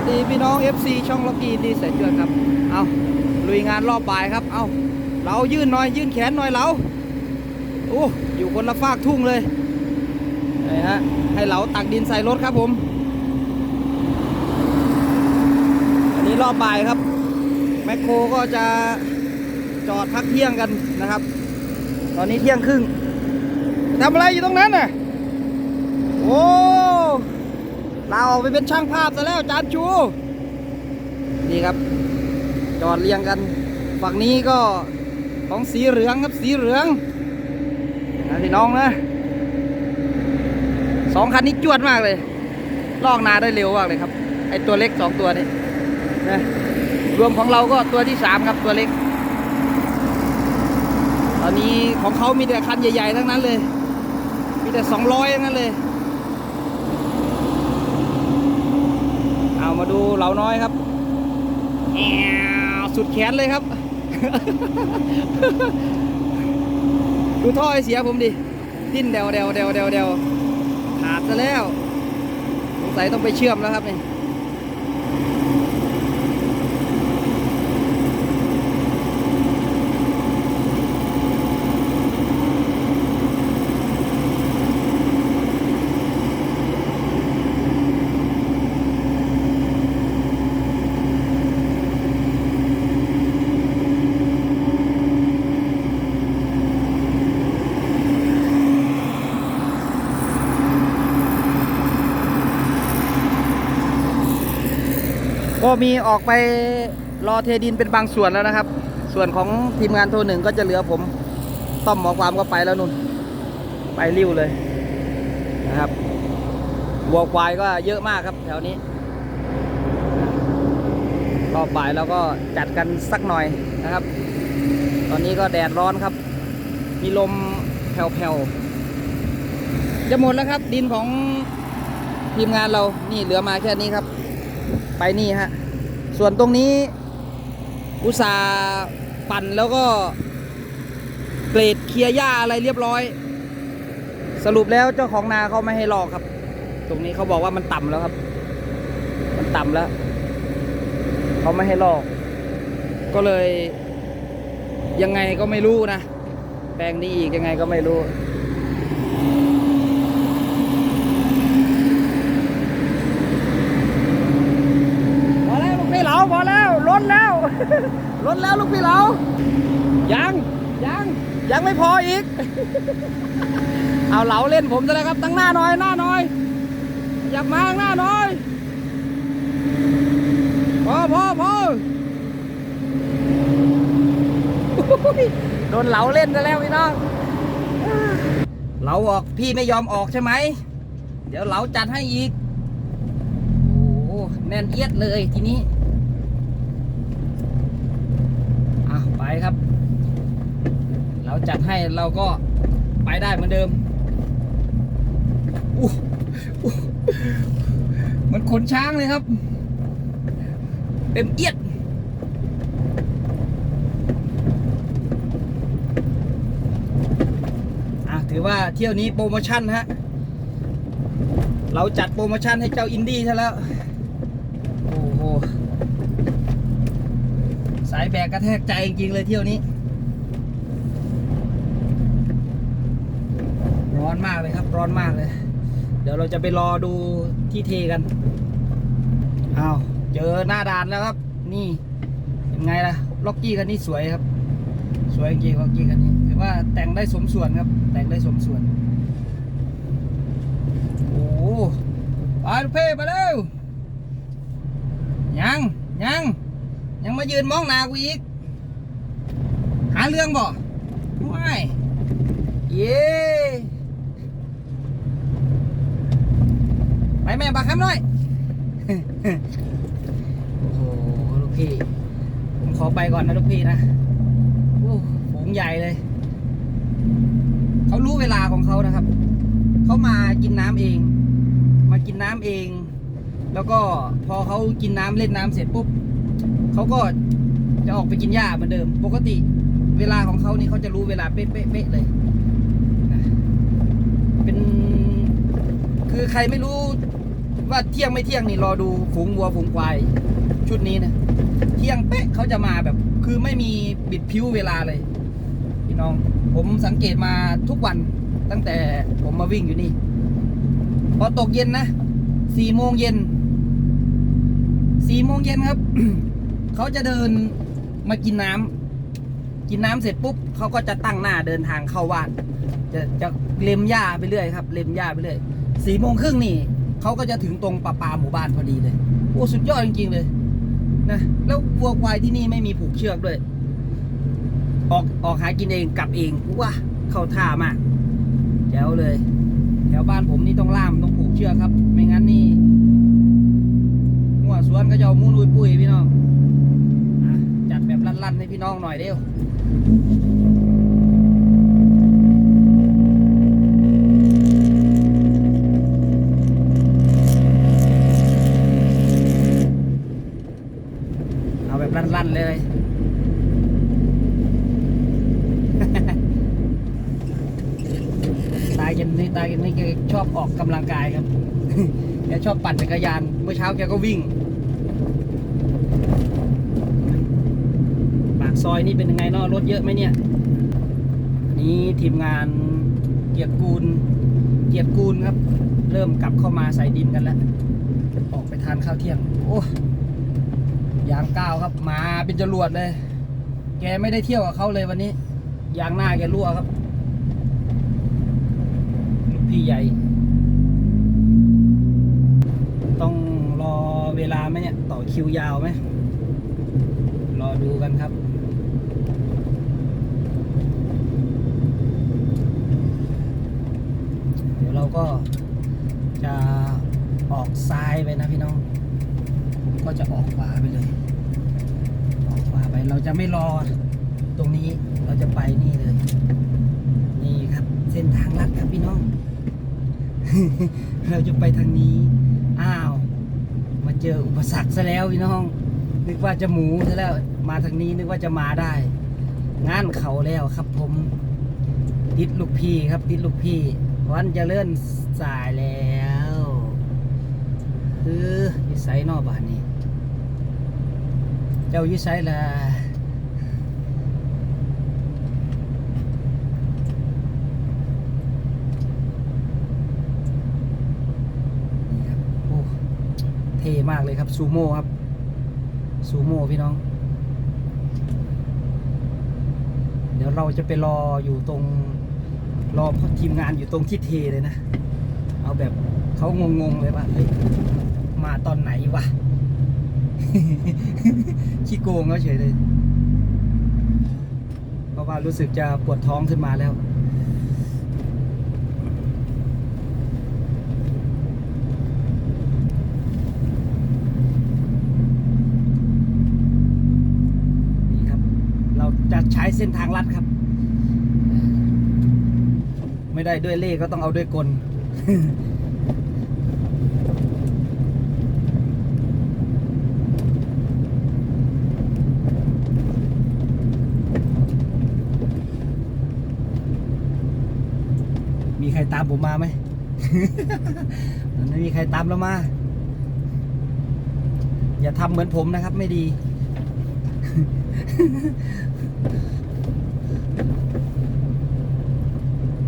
วัสดีพี่น้อง FC ช่องล็อกกี้ดีเสร็จเยอะครับ เอาลุยงานรอบบ่ายครับ เอาเรายื่นหน่อยยื่นแขนหน่อยเราโอ้อยู่คนละฟากทุ่งเลยนี่ฮะให้เราตักดินใส่รถครับผม อันนี้รอบบ่ายครับ แมคโครก็จะจอดพักเที่ยงกันนะครับ ตอนนี้เที่ยงครึ่งทำอะไรอยู่ตรงนั้นน่ะโอ้ ลาออกไปเป็นช่างภาพซะแล้วจานจูนี่ครับ จอดเรียงกัน ฝั่งนี้ก็ของสีเหลืองครับสีเหลืองนะพี่น้องนะสองคันนี้จวดมากเลย ลอกนาได้เร็วมากเลยครับ ไอตัวเล็กสองตัวนี้นะรวมของเราก็ตัวที่สามครับตัวเล็ก ตอนนี้ของเขามีแต่คันใหญ่ๆทั้งนั้นเลย มีแต่สองร้อยทั้งนั้นเลย เอา มาดูเหล่าน้อยครับแอวสุดแขนเลยครับ ดูท่อไอเสียผมดิ ดิ้นเดวเดวเดวเดวเดวขาดซะแล้ว สงสัยต้องไปเชื่อมแล้วครับนี่ ก็มีออกไปรอเทดินเป็นบางส่วนแล้วนะครับ ส่วนของทีมงานโทรหนึ่งก็จะเหลือผมต้อมหมอความก็ไปแล้วนุ่น ไปริ้วเลยนะครับวัวควายก็เยอะมากครับแถวนี้รอบ่ายเราก็จัดกันสักหน่อยนะครับ ตอนนี้ก็แดดร้อนครับ มีลมแผ่วๆจะหมดแล้วครับ ดินของทีมงานเรานี่เหลือมาแค่นี้ครับ ไปนี่ฮะ ส่วนตรงนี้อุตสาห์ปั่นแล้วก็เกรดเคลียร์หญ้าอะไรเรียบร้อย สรุปแล้วเจ้าของนาเขาไม่ให้ลอกครับ ตรงนี้เขาบอกว่ามันต่ำแล้วครับ มันต่ำแล้วเขาไม่ให้ลอกก็เลยยังไงก็ไม่รู้นะ แปลงนี้อีกยังไงก็ไม่รู้ พอแล้วลูกพี่เหลาพอแล้วล้นแล้วล้นแล้วลูกพี่เหลายังยังยังไม่พออีก เอาเหลาเล่นผมซะแล้วครับ ตั้งหน้าหน่อยหน้าหน่อย อยากมาข้างหน้าหน่อยพอพอพอโดนเหลาเล่นซะแล้วพี่น้องเหลาออกพี่ไม่ยอมออกใช่ไหม เดี๋ยวเหลาจัดให้อีก โอ้โหแน่นเอียดเลยทีนี้อะไป ครับ เราจัดให้เราก็ไปได้เหมือนเดิมอู้มันขนช้างเลยครับ เต็มเอียดถือว่าเที่ยวนี้โปรโมชั่นฮะ เราจัดโปรโมชั่นให้เจ้าอินดี้ซะแล้ว โอ้โห สาย แบกกระแทกใจจริงๆเลยเที่ยวนี้ ร้อนมากเลยครับ ร้อนมากเลย เดี๋ยวเราจะไปรอดูที่เทกันอ้าวเจอหน้าด่านแล้วครับ นี่ยังไงล่ะล็อกกี้คันนี้สวยครับ สวยจริงล็อกกี้คันนี้ถือว่าแต่งได้สมส่วนครับ แต่งได้สมส่วนโอ้ไปลูกเพ่ไปเร็วยังยัง ยังมายืนมองนากูอีก หาเรื่องบ่ไม่เย้ไปแม่บักคำหน่อย โอ้โห ลูกพี่ ผมขอไปก่อนนะลูกพี่นะโอ้ฝูงใหญ่เลย เขารู้เวลาของเขานะครับ เขามากินน้ำเอง มากินน้ำเอง แล้วก็พอเขากินน้ำเล่นน้ำเสร็จปุ๊บ เขาก็จะออกไปกินหญ้าเหมือนเดิม ปกติเวลาของเขานี่เขาจะรู้เวลาเป๊ะๆๆเลยนะเป็นคือใครไม่รู้ว่าเที่ยงไม่เที่ยงนี่รอดูฝูงวัวฝูงควายชุดนี้นะเที่ยงเป๊ะเขาจะมาแบบ คือไม่มีบิดพิ้วเวลาเลย พี่น้อง ผมสังเกตมาทุกวันตั้งแต่ผมมาวิ่งอยู่นี่ พอตกเย็นนะสี่โมงเย็นสี่โมงเย็นครับ เขาจะเดินมากินน้ำกินน้ำเสร็จปุ๊บเขาก็จะตั้งหน้าเดินทางเข้าบ้าน จะจะเล็มหญ้าไปเรื่อยครับ เล็มหญ้าไปเรื่อยสี่โมงครึ่งนี่เขาก็จะถึงตรงป่าปาหมู่บ้านพอดีเลยโอ้สุดยอดจริงๆเลยนะแล้ววัวควายที่นี่ไม่มีผูกเชือกด้วย ออกออกหากินเองกลับเองว้าเข้าท่ามากแจ๋วเลย แถวบ้านผมนี่ต้องล่ามต้องผูกเชือกครับ ไม่งั้นนี่หัวสวนก็จะเอามูนอุยปุยพี่น้องอะ ลั่นๆให้พี่น้องหน่อยเดียวเอาแบบลั่นๆเลยตายกันนี่ตายกันนี่แกชอบออกกำลังกายครับแกชอบปั่นจักรยาน เมื่อเช้าแกก็วิ่ง ปาก ซอยนี่เป็นยังไงเนาะรถเยอะไหมเนี่ยอันนี้ทีมงานเกียรกูล เกียรกูลครับ เริ่มกลับเข้ามาใส่ดินกันแล้ว ออกไปทานข้าวเที่ยง โอ้ยางก้าวครับ มาเป็นจรวดเลย แกไม่ได้เที่ยวกับเขาเลยวันนี้ ยางหน้าแกรั่วครับ พี่ใหญ่ ต้องรอเวลาไหมเนี่ย ต่อคิวยาวไหมรอดูกันครับ เดี๋ยวเรา ก็จะออกซ้ายไปนะพี่น้อง ผมก็จะออกขวาไปเลย ออกขวาไปเราจะไม่รอตรงนี้เราจะไปนี่เลย นี่ครับ เส้นทางลัดครับพี่น้อง เราจะไปทางนี้ อ้าว มาเจออุปสรรคซะแล้วพี่น้อง นึกว่าจะหมูซะแล้วมาทางนี้นึกว่าจะมาได้ งานเขาแล้วครับผมติดลูกพี่ครับติดลูกพี่ วันจะเลื่อนสายแล้วคือยิไซนอกบ้านนี้ เจ้ายิไซละนี่ครับโอ้เท่มากเลยครับซูโม่ครับซูโม่พี่น้อง เดี๋ยวเราจะไปรออยู่ตรง รอทีมงานอยู่ตรงที่เทเลยนะ เอาแบบเขางงๆเลยว่าเฮ้ยมาตอนไหนวะขี้โกงเขาเฉยเลย เพราะว่ารู้สึกจะปวดท้องขึ้นมาแล้วนี่ครับเราจะใช้เส้นทางลัดครับ ไม่ได้ด้วยเล่ก็ต้องเอาด้วยกลมีใครตามผมมาไหมมันไม่มีใครตามเรามา อย่าทำเหมือนผมนะครับ ไม่ดี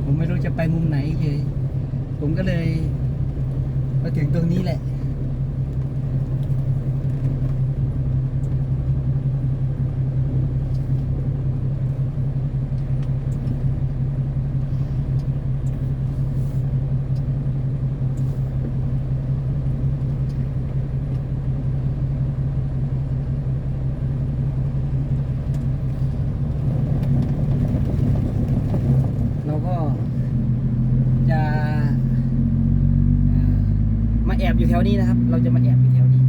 ผมไม่รู้ จะไปมุมไหนเลยผมก็เลยมาถึงตรงนี้แหละ เราก็จะเอ่อมา แถวนี้นะครับ เราจะมาแอบอยู่แถวนี้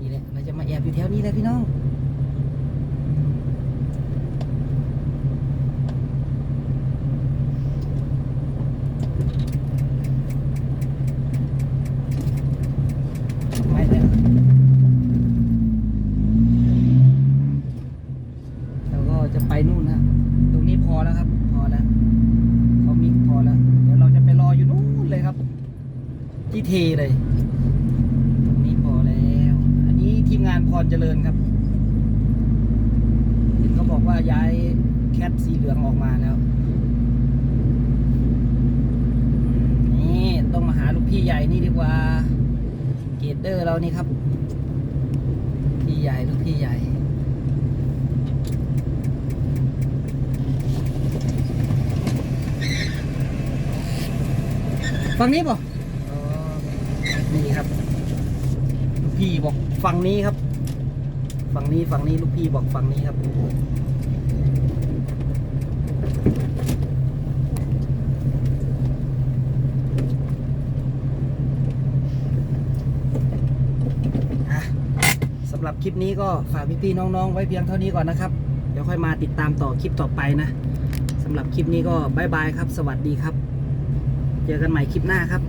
นี่แหละเราจะมาแอบอยู่แถวนี้แหละพี่น้อง ไม่แล้วเราก็จะไปนู่นนะตรงนี้พอแล้วครับ พอแล้วเขามิกพอแล้ว เดี๋ยวเราจะไปรออยู่นู่นเลยครับ ที่เทเลย ทีมงานพรเจริญครับ เห็นเขาบอกว่าย้ายแคทสีเหลืองออกมาแล้ว นี่ต้องมาหาลูกพี่ใหญ่นี่ดีกว่า เกตเดอร์เรานี่ครับ พี่ใหญ่ลูกพี่ใหญ่ฝั่งนี้ป่ะนี่ครับลูกพี่บอก ฝั่งนี้ครับ ฝั่งนี้ฝั่งนี้ลูกพี่บอกฝั่งนี้ครับสำหรับคลิปนี้ก็ฝากพี่ๆน้องๆ ไว้เพียงเท่านี้ก่อนนะครับ เดี๋ยวค่อยมาติดตามต่อคลิปต่อไปนะสำหรับคลิปนี้ก็บายบายครับ สวัสดีครับ เจอกันใหม่คลิปหน้าครับ